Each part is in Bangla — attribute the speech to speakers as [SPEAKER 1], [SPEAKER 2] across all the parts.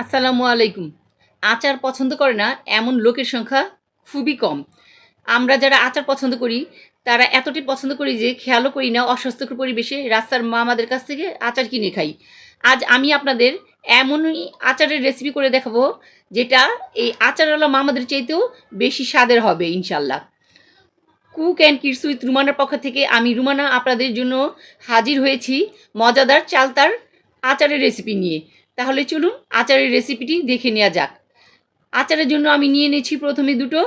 [SPEAKER 1] আসসালামু আলাইকুম। আচার পছন্দ করে না, এমন লোকের সংখ্যা খুবই কম। আমরা যারা আচার পছন্দ করি, তারা এতটি পছন্দ করি যে খেয়ালও করি না অস্বাস্থ্যকর পরিবেশে রাস্তার মামাদের কাছ থেকে আচার কিনে খাই। আজ আমি আপনাদের এমনই আচারের রেসিপি করে দেখাবো, যেটা এই আচারওয়ালা মামাদের চাইতেও বেশি স্বাদের হবে ইনশাল্লাহ কুক অ্যান্ড কিডস উইথ রুমানার পক্ষ থেকে আমি রুমানা আপনাদের জন্য হাজির হয়েছি মজাদার চালতার আচারের রেসিপি নিয়ে। তাহলে চলুন আচারের রেসিপিটি দেখে নেওয়া যাক। আচারের জন্য আমি নিয়ে নিয়েছি প্রথমে দুটো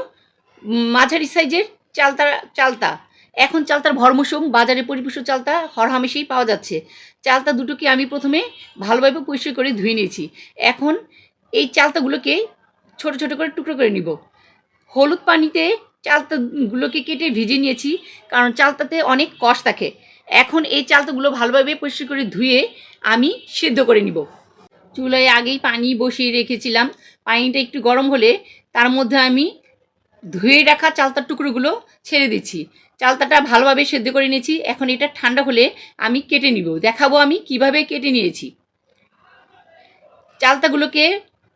[SPEAKER 1] মাঝারি সাইজের চালতা চালতা। এখন চালতার ভর মৌসুম বাজারে পরিপুষ্ট চালতা হরহামেশেই পাওয়া যাচ্ছে। চালতা দুটোকে আমি প্রথমে ভালোভাবে পরিষ্কার করে ধুয়ে নিয়েছি। এখন এই চালতাগুলোকে ছোট ছোট করে টুকরো করে নিব। হলুদ পানিতে চালতাগুলোকে কেটে ভিজে নিয়েছি, কারণ চালতাতে অনেক কষ থাকে। এখন এই চালতাগুলো ভালোভাবে পরিষ্কার করে ধুয়ে আমি সিদ্ধ করে নিব। চুলায় আগেই পানি বসিয়ে রেখেছিলাম। পানিটা একটু গরম হলে তার মধ্যে আমি ধুয়ে রাখা চালতার টুকরোগুলো ছেড়ে দিচ্ছি। চালতাটা ভালোভাবে সেদ্ধ করে নিয়েছি। এখন এটা ঠান্ডা হলে আমি কেটে নিব। দেখাবো আমি কীভাবে কেটে নিয়েছি। চালতাগুলোকে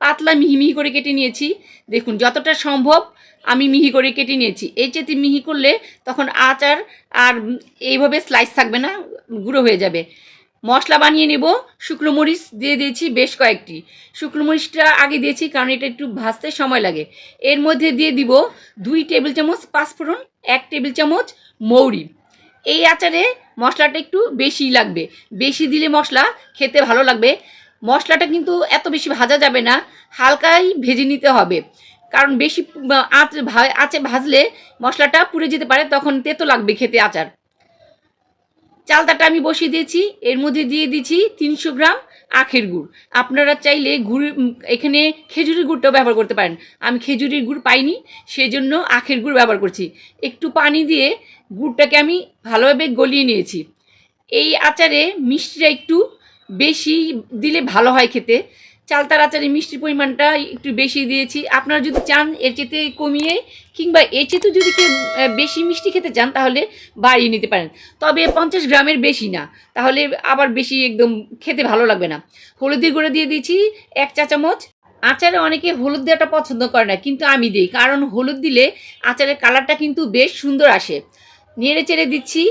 [SPEAKER 1] পাতলা মিহি মিহি করে কেটে নিয়েছি। দেখুন, যতটা সম্ভব আমি মিহি করে কেটে নিয়েছি। এই চেতে মিহি করলে তখন আচার আর এইভাবে স্লাইস থাকবে না, গুঁড়ো হয়ে যাবে। মশলা বানিয়ে নেব। শুকনো মরিচ দিয়ে দিয়েছি বেশ কয়েকটি। শুকনো মরিচটা আগে দিয়েছি কারণ এটা একটু ভাজতে সময় লাগে। এর মধ্যে দিয়ে দিব দুই টেবিল চামচ পাঁচফোড়ন, এক টেবিল চামচ মৌরি। এই আচারে মশলাটা একটু বেশি লাগবে। বেশি দিলে মশলা খেতে ভালো লাগবে। মশলাটা কিন্তু এত বেশি ভাজা যাবে না, হালকাই ভেজে নিতে হবে। কারণ বেশি আঁচ আঁচে ভাজলে মশলাটা পুড়ে যেতে পারে, তখন তেতো লাগবে খেতে আচার। চালতাটা আমি বসিয়ে দিয়েছি, এর মধ্যে দিয়ে দিচ্ছি তিনশো গ্রাম আখের গুড়। আপনারা চাইলে গুড় এখানে খেজুরির গুড়টাও ব্যবহার করতে পারেন। আমি খেজুরের গুড় পাইনি, সেজন্য আখের গুড় ব্যবহার করছি। একটু পানি দিয়ে গুড়টাকে আমি ভালোভাবে গলিয়ে নিয়েছি। এই আচারে মিষ্টিটা একটু বেশি দিলে ভালো হয় খেতে। চালতার আচারে মিষ্টির পরিমাণটা একটু বেশি দিয়েছি। আপনারা যদি চান এর চেতে কমিয়ে কিংবা এর চেতে যদি কেউ বেশি মিষ্টি খেতে চান তাহলে বাড়িয়ে নিতে পারেন। তবে পঞ্চাশ গ্রামের বেশি না, তাহলে আবার বেশি একদম খেতে ভালো লাগবে না। হলুদের গুঁড়ো দিয়ে দিয়েছি এক চা চামচ। আচারে অনেকে হলুদ দেওয়াটা পছন্দ করে না, কিন্তু আমি দিই। কারণ হলুদ দিলে আচারের কালারটা কিন্তু বেশ সুন্দর আসে। নেড়ে চেড়ে দিচ্ছি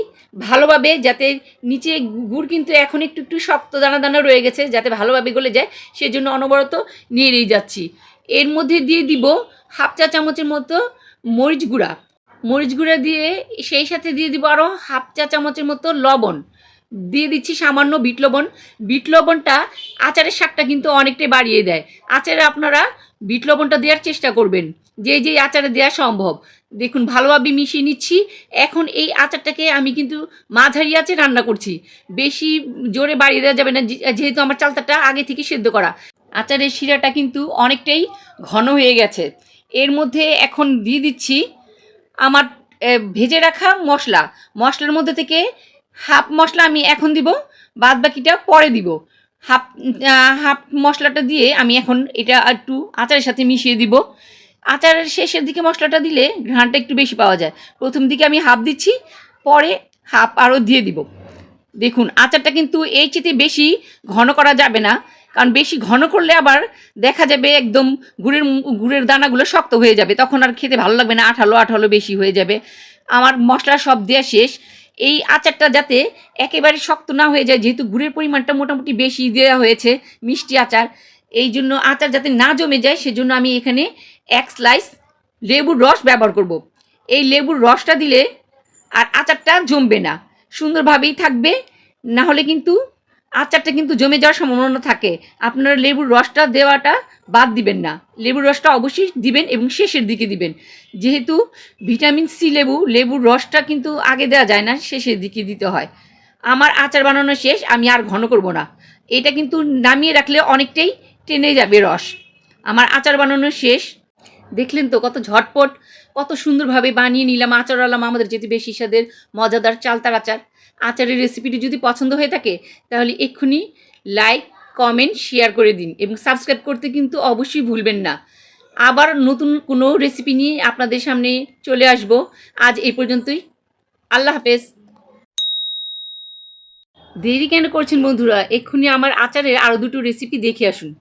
[SPEAKER 1] ভালোভাবে যাতে নিচে গুড় কিন্তু এখন একটু একটু শক্ত দানা দানা রয়ে গেছে, যাতে ভালোভাবে গলে যায়, সেজন্য অনবরত নেড়েই যাচ্ছি। এর মধ্যে দিয়ে দিব হাফ চা চামচের মতো মরিচ গুঁড়া। মরিচ গুঁড়া দিয়ে সেই সাথে দিয়ে দিব আরও হাফ চা চামচের মতো লবণ। দিয়ে দিচ্ছি সামান্য বিট লবণ। বিট লবণটা আচারের স্বাদটা কিন্তু অনেকটাই বাড়িয়ে দেয়। আচারে আপনারা বিট লবণটা দেওয়ার চেষ্টা করবেন, যে যে আচারে দেওয়া সম্ভব। দেখুন ভালোভাবে মিশিয়ে নিচ্ছি। এখন এই আচারটাকে আমি কিন্তু মাঝারি আছে রান্না করছি। বেশি জোরে বাড়িয়ে দেওয়া যাবে না যেহেতু আমার চালতাটা আগে থেকে সেদ্ধ করা। আচারের শিরাটা কিন্তু অনেকটাই ঘন হয়ে গেছে। এর মধ্যে এখন দিয়ে দিচ্ছি আমার ভেজে রাখা মশলা। মশলার মধ্যে থেকে হাফ মশলা আমি এখন দিব বাদ বাকিটা পরে দিব। হাফ হাফ মশলাটা দিয়ে আমি এখন এটা একটু আচারের সাথে মিশিয়ে দিব। আচারের শেষের দিকে মশলাটা দিলে ঘ্রাণটা একটু বেশি পাওয়া যায়। প্রথম দিকে আমি হাফ দিচ্ছি, পরে হাফ আরও দিয়ে দিব। দেখুন, আচারটা কিন্তু এই চেতে বেশি ঘন করা যাবে না, কারণ বেশি ঘন করলে আবার দেখা যাবে একদম গুড়ের গুড়ের দানাগুলো শক্ত হয়ে যাবে। তখন আর খেতে ভালো লাগবে না, আঠালো আঠালো বেশি হয়ে যাবে। আমার মশলা সব দেওয়া শেষ। এই আচারটা যাতে একেবারে শক্ত না হয়ে যায়, যেহেতু গুড়ের পরিমাণটা মোটামুটি বেশি দেওয়া হয়েছে মিষ্টি আচার, এই জন্য আচার যাতে না জমে যায়, সেজন্য আমি এখানে এক স্লাইস লেবুর রস ব্যবহার করব। এই লেবুর রসটা দিলে আর আচারটা জমবে না সুন্দরভাবেই থাকবে, না হলে কিন্তু আচারটা কিন্তু জমে যাওয়ার সম্ভাবনা থাকে। আপনারা লেবুর রসটা দেওয়াটা বাদ দিবেন না। লেবুর রসটা অবশ্যই দিবেন এবং শেষের দিকে দিবেন। যেহেতু ভিটামিন সি লেবু, লেবুর রসটা কিন্তু আগে দেওয়া যায় না, শেষের দিকে দিতে হয়। আমার আচার বানানো শেষ, আমি আর ঘন করব না। এটা কিন্তু নামিয়ে রাখলে অনেকটাই টেনে যাবে রস। আমার আচার বানানো শেষ। দেখলেন তো কত ঝটপট, কত সুন্দরভাবে বানিয়ে নিলাম আচার আলাম আমাদের যেটি বেশি স্বাদের, মজাদার, চালতার আচার। আচারের রেসিপিটি যদি পছন্দ হয়ে থাকে, তাহলে এক্ষুনি লাইক কমেন্ট শেয়ার করে দিন এবং সাবস্ক্রাইব করতে কিন্তু অবশ্যই ভুলবেন না। আবার নতুন কোনো রেসিপি নিয়ে আপনাদের সামনে চলে আসব। আজ এই পর্যন্তই। আল্লাহ হাফেজ। দেরি কেন করছেন বন্ধুরা? এক্ষুনি আমার আচারের আরও দুটো রেসিপি দেখে আসুন।